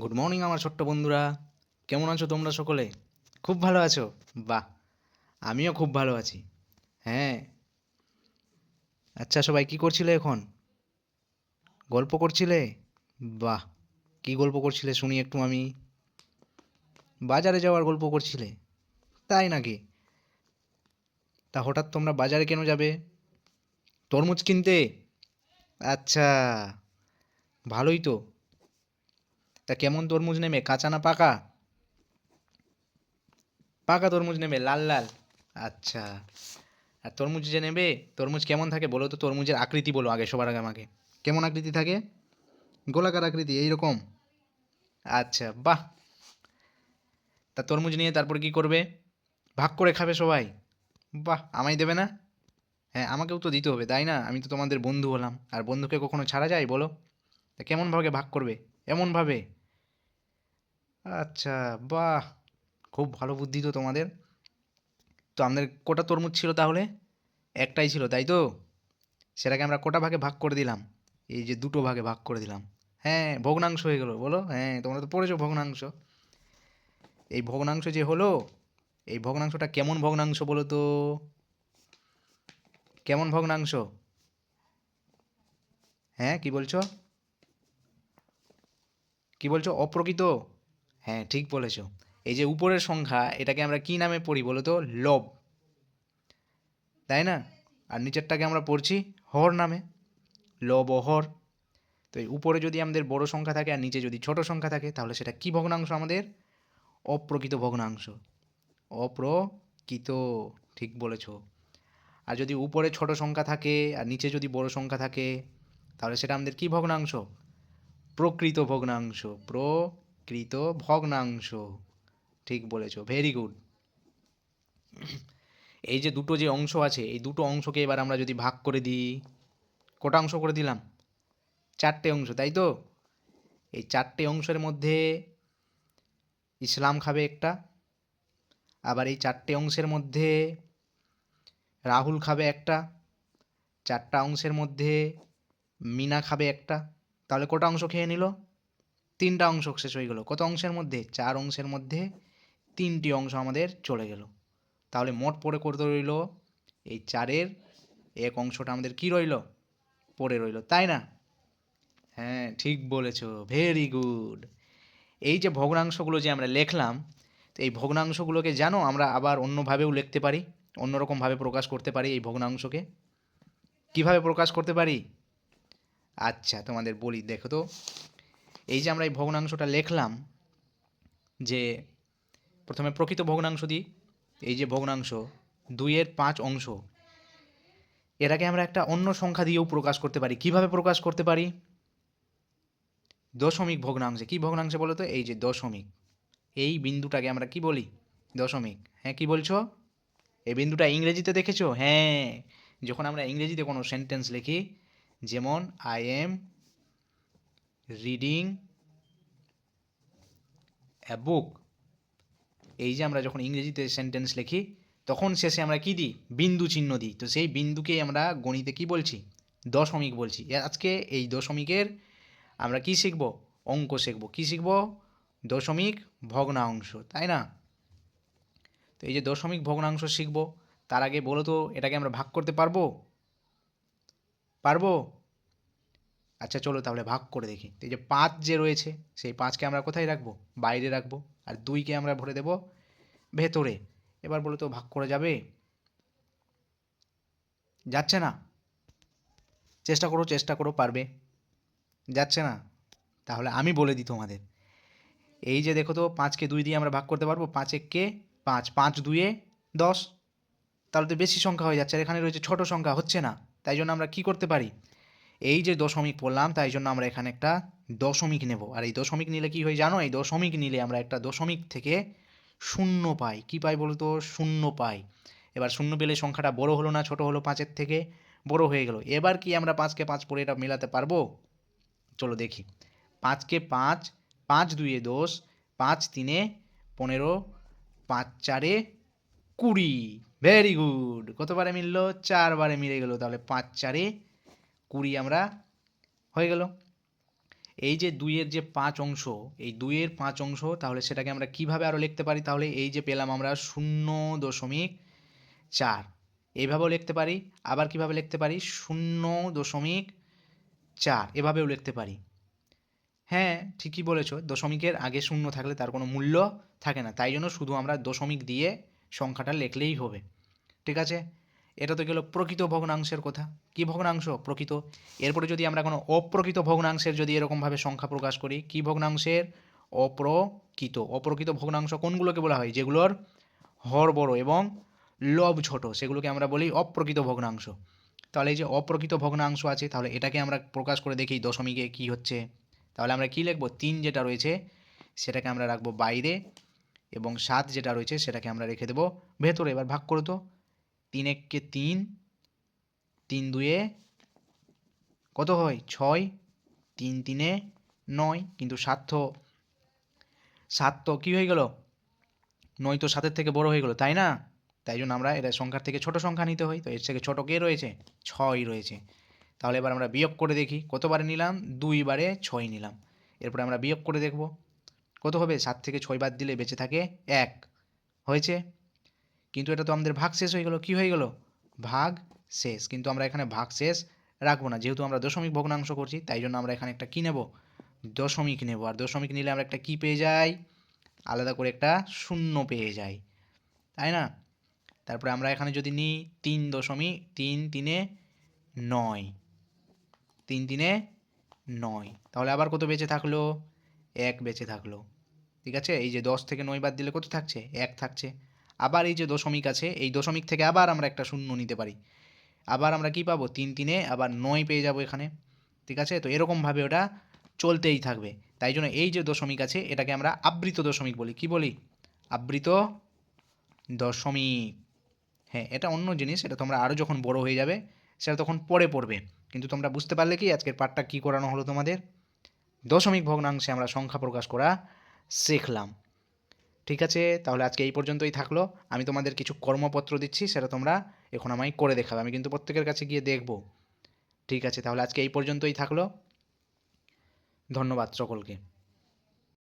Good morning আমার ছোট্ট বন্ধুরা। কেমন আছো তোমরা সকলে? খুব ভালো আছো? বাহ, আমিও খুব ভালো আছি। হ্যাঁ। আচ্ছা সবাই কি করছিলে এখন? গল্প করছিলে? বাহ, কি গল্প করছিলে শুনি একটু আমি। বাজারে যাওয়ার গল্প করছিলে? তাই নাকি? তা হঠাৎ তোমরা বাজারে কেন যাবে? তরমুজ কিনতে? আচ্ছা ভালোই তো। তা কেমন তরমুজ নেবে কাঁচা না পাকা? পাকা তরমুজ নেবে লাল লাল। আচ্ছা। আর তরমুজ যে নেবে, তরমুজ কেমন থাকে বলো তো? তরমুজের আকৃতি বলো আগে, সবার আগে আমাকে। কেমন আকৃতি থাকে? গোলাকার আকৃতি, এইরকম? আচ্ছা বাহ! তা তরমুজ নিয়ে তারপর কি করবে? ভাগ করে খাবে সবাই? বাহ! আমায় দেবে না? হ্যাঁ আমাকেও তো দিতে হবে, তাই না? আমি তো তোমাদের বন্ধু হলাম। আর বন্ধুকে কখনো ছাড়া যায়, বলো? তা কেমন ভাবে ভাগ করবে? এমনভাবে আচ্ছা বাহ! খুব ভালো বুদ্ধি তো তোমাদের। তো আমাদের কটা তরমুজ ছিল তাহলে? একটাই ছিল, তাই তো? সেটাকে আমরা কটা ভাগে ভাগ করে দিলাম। এই যে দুটো ভাগে ভাগ করে দিলাম। হ্যাঁ ভগ্নাংশ হয়ে গেলো, বলো। হ্যাঁ তোমরা তো পড়েছো ভগ্নাংশ। এই ভগ্নাংশ যে হলো, এই ভগ্নাংশটা কেমন ভগ্নাংশ বলো তো? কেমন ভগ্নাংশ? হ্যাঁ কি বলছো? কি বলছো? অপ্রকৃত? হ্যাঁ ঠিক বলেছ। এই যে উপরের সংখ্যা, এটাকে আমরা কি নামে পড়ি বলো তো লব। তাই না? আর নিচেরটাকে আমরা পড়ছি হর নামে, লব হর। তো এই উপরে যদি আমাদের বড় সংখ্যা থাকে আর নিচে যদি ছোট সংখ্যা থাকে, তাহলে সেটা কি ভগ্নাংশ আমাদের? অপ্রকৃত ভগ্নাংশ। অপ্রকৃত, ঠিক বলেছ। আর যদি উপরে ছোট সংখ্যা থাকে আর নিচে যদি বড় সংখ্যা থাকে, তাহলে সেটা আমাদের কি ভগ্নাংশ? প্রকৃত ভগ্নাংশ। প্রকৃত ভগ্নাংশ। ঠিক বলেছ ভেরি গুড এই যে দুটো যে অংশ আছে, এই দুটো অংশকে এবার আমরা যদি ভাগ করে দিই, কটা অংশ করে দিলাম? চারটে অংশ, তাই তো? এই চারটে অংশের মধ্যে ইসলাম খাবে একটা, আবার এই চারটে অংশের মধ্যে রাহুল খাবে একটা, চারটা অংশের মধ্যে মিনা খাবে একটা। তাহলে কটা অংশ খেয়ে নিল? তিনটা অংশ শেষ হয়ে গেল। কত অংশের মধ্যে? চার অংশের মধ্যে তিনটি অংশ আমাদের চলে গেল। তাহলে মোট পড়ে করতে রইল? এই চারের এক অংশটা আমাদের কি রইল? পড়ে রইল, তাই না? হ্যাঁ ঠিক বলেছ। ভেরি গুড এই যে ভগ্নাংশগুলো যে আমরা লিখলাম, তো এই ভগ্নাংশগুলোকে জানো, আমরা আবার অন্যভাবেও লিখতে পারি, অন্যরকমভাবে প্রকাশ করতে পারি এই ভগ্নাংশকে। কীভাবে প্রকাশ করতে পারি? আচ্ছা তোমাদের বলি, দেখো তো। এই যে আমরা এই ভগ্নাংশটা লিখলাম যে প্রথমে প্রকৃত ভগ্নাংশ দিই, এই যে ভগ্নাংশ দুইয়ের পাঁচ অংশ এটাকে আমরা একটা অন্য সংখ্যা দিয়েও প্রকাশ করতে পারি। কীভাবে প্রকাশ করতে পারি? দশমিক ভগ্নাংশে। কি ভগ্নাংশে বলো তো? এই যে দশমিক। এই বিন্দুটাকে আমরা কি বলি? দশমিক। হ্যাঁ কি বলছো? এই বিন্দুটা ইংরেজিতে দেখেছ? হ্যাঁ। যখন আমরা ইংরেজিতে কোনো সেন্টেন্স লিখি, যেমন I am reading a book এই যে আমরা যখন ইংরেজিতে সেন্টেন্স লিখি, তখন শেষে আমরা কি দিই? বিন্দু চিহ্ন দিই। তো সেই বিন্দুকেই আমরা গণিতে কি বলছি? দশমিক বলছি। আজকে এই দশমিকের আমরা কি শিখব? অঙ্ক শিখব। কি শিখব? দশমিক ভগ্নাংশ, তাই না? তো এই যে দশমিক ভগ্নাংশ শিখব, তার আগে বলো তো, এটাকে আমরা ভাগ করতে পারব? পারব? আচ্ছা চলো তাহলে ভাগ করে দেখি। এই যে পাঁচ যে রয়েছে, সেই পাঁচকে আমরা কোথায় রাখব? বাইরে রাখব। আর দুইকে আমরা ভরে দেব ভেতরে। এবার বলো তো, ভাগ করা যাবে? যাচ্ছে না? চেষ্টা করো চেষ্টা করো, পারবে। যাচ্ছে না? তাহলে আমি বলে দিই তোমাদের। এই যে দেখো তো, পাঁচকে দুই দিয়ে আমরা ভাগ করতে পারব? পাঁচ কে? পাঁচ। পাঁচ দুয়ে দশ। তাহলে তো বেশি সংখ্যা হয়ে যাচ্ছে। আর এখানে রয়েছে ছোট সংখ্যা, হচ্ছে না। তাই জন্য আমরা কি করতে পারি? এই যে দশমিক পড়লাম, তাই জন্য আমরা এখানে একটা দশমিক নেব। আর এই দশমিক নিলে কি হয় জানো? এই দশমিক নিলে আমরা একটা দশমিক থেকে শূন্য পাই। কি পাই বলতো শূন্য পাই। এবার শূন্য পেলে সংখ্যাটা বড় হলো না, ছোট হলো পাঁচের থেকে বড় হয়ে গেল। এবার কি আমরা পাঁচকে পাঁচ পড়ে এটা মেলাতে পারব? চলো দেখি। পাঁচকে পাঁচ পাঁচ দুইয়ে দশ, পাঁচ তিনে পনেরো, পাঁচ চারে কুড়ি। Very good কতবারে মিললো? চারবারে মিলে গেল। তাহলে পাঁচ চারে কুড়ি আমরা হয়ে গেল। এই যে দুইয়ের যে পাঁচ অংশ, এই দুইয়ের পাঁচ অংশ, তাহলে সেটাকে আমরা কীভাবে আরও লিখতে পারি? তাহলে এই যে পেলাম আমরা শূন্য দশমিক চার। এইভাবেও লিখতে পারি, আবার কীভাবে লিখতে পারি? শূন্য দশমিক চার, এভাবেও লিখতে পারি। হ্যাঁ ঠিকই বলেছ, দশমিকের আগে শূন্য থাকলে তার কোনো মূল্য থাকে না। তাই জন্য শুধু আমরা দশমিক দিয়ে সংখ্যাটা লিখলেই হবে। ঠিক আছে? এটা তো গেল প্রকৃত ভগ্নাংশের কথা। কি ভগ্নাংশ? প্রকৃত। এরপরে যদি আমরা কোনো অপ্রকৃত ভগ্নাংশের যদি এরকমভাবে সংখ্যা প্রকাশ করি, কি ভগ্নাংশের? অপ্রকৃত। অপ্রকৃত ভগ্নাংশ কোনগুলোকে বলা হয়? যেগুলোর হর বড় এবং লব ছোট, সেগুলোকে আমরা বলি অপ্রকৃত ভগ্নাংশ। তাহলে এই যে অপ্রকৃত ভগ্নাংশ আছে, তাহলে এটাকে আমরা প্রকাশ করে দেখি দশমিকে কি হচ্ছে। তাহলে আমরা কি লিখব? তিন যেটা রয়েছে, সেটাকে আমরা রাখব বাইরে এবং সাত যেটা রয়েছে, সেটাকে আমরা রেখে দেবো ভেতরে। এবার ভাগ করে তো। তিন এককে তিন তিন দুয়ে কত হয়? ছয়, তিন তিনে নয়, কিন্তু সাত তো সাত তো কী হয়ে গেল? নয় তো সাতের থেকে বড় হয়ে গেল, তাই না? তাই জন্য আমরা এটা সংখ্যার থেকে ছোট সংখ্যা নিতে হয়, তো এর থেকে ছোট কে রয়েছে? ছয় রয়েছে। তাহলে এবার আমরা বিয়োগ করে দেখি, কতবারে নিলাম? দুইবারে ছয় নিলাম। এরপরে আমরা বিয়োগ করে দেখব। কত হবে? সাত থেকে ছয় বাদ দিলে বেঁচে থাকে এক। হয়েছে? কিন্তু এটা তো আমাদের ভাগ শেষ হয়ে গেল, কি হয়ে গেল? ভাগ শেষ। কিন্তু আমরা এখানে ভাগ শেষ রাখব না। যেহেতু আমরা দশমিক ভগ্নাংশ করছি, তাই জন্য আমরা এখানে একটা কী নেব? দশমিক নেব। আর দশমিক নিলে আমরা একটা কী পেয়ে যাই? আলাদা করে একটা শূন্য পেয়ে যাই। তাই না? তারপরে আমরা এখানে যদি নিই তিন দশমিক, তিন তিনে নয়। তিন তিনে নয়। তাহলে আবার কত বেঁচে থাকল? এক বেঁচে থাকল। ঠিক আছে? এই যে দশ থেকে নয় বাদ দিলে কত থাকছে? এক থাকছে। আবার এই যে দশমিক আছে, এই দশমিক থেকে আবার আমরা একটা শূন্য নিতে পারি। আবার আমরা কি পাবো? তিন তিনে আবার নয় পেয়ে যাব এখানে। ঠিক আছে? তো এরকমভাবে ওটা চলতেই থাকবে। তাই জন্য এই যে দশমিক আছে, এটাকে আমরা আবৃত দশমিক বলি। কি বলি? আবৃত দশমিক। হ্যাঁ এটা অন্য জিনিস, এটা তোমরা আরও যখন বড় হয়ে যাবে, সেটা তখন পরে পড়বে। কিন্তু তোমরা বুঝতে পারলে কি, আজকের পাঠটা কী করানো হলো তোমাদের? দশমিক ভগ্নাংশে আমরা সংখ্যা প্রকাশ করা শিখলাম। ঠিক আছে, তাহলে আজকে এই পর্যন্তই থাকল। আমি তোমাদের কিছু কর্মপত্র দিচ্ছি, সেটা তোমরা এখন আমায় করে দেখাবে। আমি কিন্তু প্রত্যেকের কাছে গিয়ে দেখব। ঠিক আছে, তাহলে আজকে এই পর্যন্তই থাকল। ধন্যবাদ সকলকে।